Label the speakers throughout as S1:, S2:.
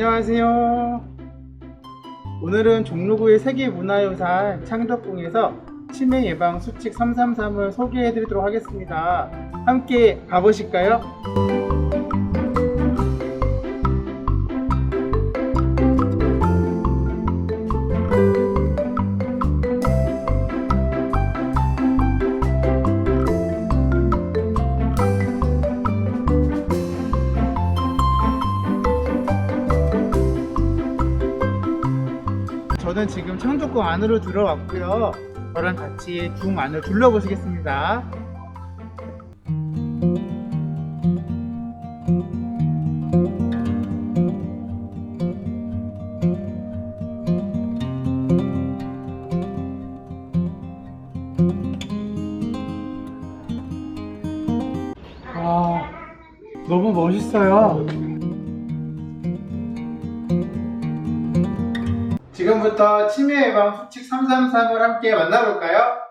S1: 안녕하세요. 오늘은 종로구의 세계문화유산 창덕궁에서 치매 예방 수칙 333을 소개해 드리도록 하겠습니다. 함께 가보실까요? 저는 지금 창덕궁 안으로 들어왔고요. 저랑 같이 궁 안을 둘러보시겠습니다. 와, 너무 멋있어요. 지금부터 치매 예방 수칙 333을 함께 만나볼까요?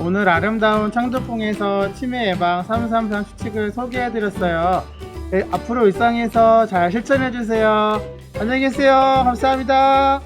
S1: 오늘 아름다운 창덕궁에서 치매 예방 333 수칙을 소개해드렸어요. 네, 앞으로 일상에서 잘 실천해주세요. 안녕히 계세요. 감사합니다.